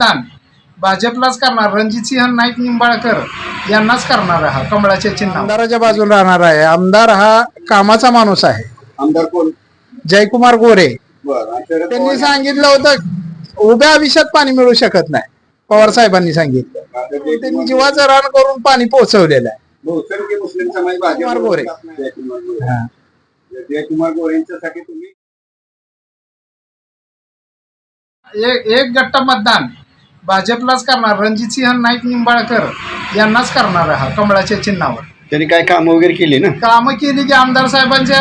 मतदान भाजपलाच करणार रणजितसिंह नाईक निंबाळकर यांनाच करणार हा कमळाच्या चिन्ह आमदाराच्या बाजूला राहणार आहे. आमदार हा कामाचा माणूस आहे. आमदार कोण? जयकुमार गोरे. बरं आणि शरद त्यांनी पवार सांगितलं होतं उभ्या आयुष्यात पाणी मिळू शकत नाही. पवार साहेबांनी सांगितलं. आता त्यांनी जीवाचं रान करून पाणी पोहोचवलेलं आहे. बहुसंख्य मुस्लिम समाज भाजप जयकुमार गोरे. जयकुमार गोरे. हा. जयकुमार गोरेंच्यासाठी तुम्ही एक एक गट्टा मतदान. भाजपलाच करणार रणजितसिंह नाईक निंबाळकर यांनाच करणार हा कमळाच्या चिन्हावर. त्यांनी काय काम वगैरे केली ना? कामं केली की आमदार साहेबांच्या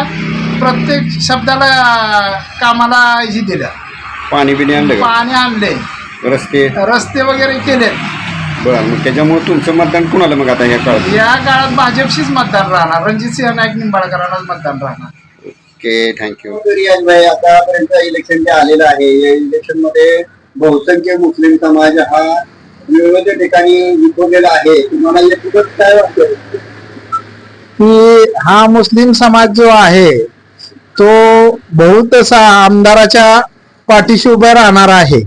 प्रत्येक शब्दाला कामाला ही दिल्या पाणी बिणी आणलं का? पाणी आणले. रस्ते? रस्ते वगैरे केलेत. बरं मग त्याच्यामुळे तुमचं मतदान कुणाला मग आता या काळात? या काळात भाजपशीच मतदान राहणार रणजितसिंह नाईक निंबाळकरांनाच मतदान राहणार. Okay thank you. रियाज भाई आतापर्यंत इलेक्शन जे आलेलं आहे या इलेक्शनमध्ये बहुसंख्य मुस्लिम समाज हा विविध ठिकाणी विखुरलेला आहे. तुम्हाला याच्याबद्दल काय वाटतं? की हा मुस्लिम समाज जो आहे तो बहुतसा आमदाराच्या पाठीशी उभा राहणार आहे.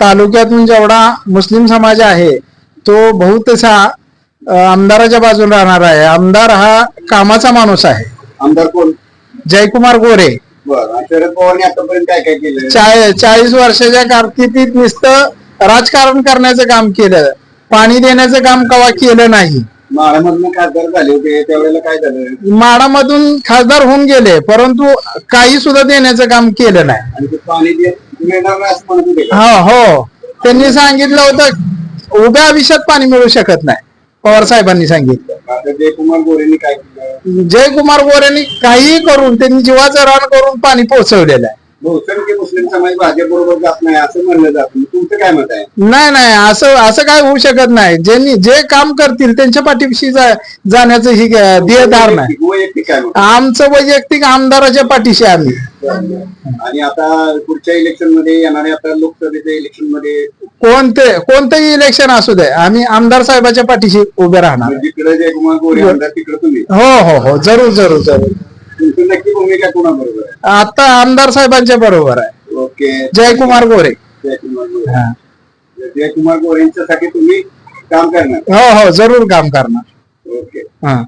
तालुक्यातून जेवढा मुस्लिम समाज आहे तो बहुतसा अ, आमदाराच्या बाजूला राहणार आहे. आमदार हा कामाचा माणूस आहे. आमदार कोण? जयकुमार गोरे. बरं आणि शरद पवारने आतापर्यंत काय काय केलं चाय चाळीस वर्षाच्या कारकिर्दीत नुसतं राजकारण करण्याचं काम केलं पाणी देण्याचं काम कवा केलं नाही. माळामधून खासदार झाले होते त्यावेळेला काय झालं? माडामधून खासदार होऊन गेले परंतु काही सुद्धा देण्याचं काम केलं नाही. आणि ते पाणी दे मिळणार नाही असं म्हणत होते का? हो हो. त्यांनी सांगितलं होतं उभ्या आयुष्यात पाणी मिळू शकत नाही. पवार साहेबांनी सांगितलं. आता जयकुमार गोरेंनी काय केलं? जयकुमार गोरेंनी काहीही करून त्यांनी जीवाचं रान करून पाणी पोहोचवलेलं आहे. बहुसंख्य मुस्लिम समाज भाजप बरोबर जात नाही असं म्हणलं जातं मग तुमचं काय मत आहे? नाही नाही असं असं काय होऊ शकत नाही. ज्यांनी जे काम करतील त्यांच्या पाठीशी जा- जाण्याचं ही वैयक्तिक काय मत आमचं वैयक्तिक आमदाराच्या पाठीशी आम्ही. आणि आता पुढच्या इलेक्शनमध्ये येणाऱ्या आता लोकसभेच्या इलेक्शनमध्ये कोणते कोणतंही इलेक्शन असू दे आम्ही आमदार साहेबाच्या पाठीशी उभे राहणार. जिकडे जयकुमार गोरे आमदार तिकडे तुम्ही. हो हो हो जरूर जरूर जरूर. तुमची नक्की भूमिका कोणाबरोबर आहे? आता आमदार साहेबांच्या बरोबर आहे. ओके. जयकुमार गोरे. जयकुमार गोरे. हा. जयकुमार गोरेंच्यासाठी तुम्ही काम करणार. हो हो जरूर काम करणार. ओके. हा.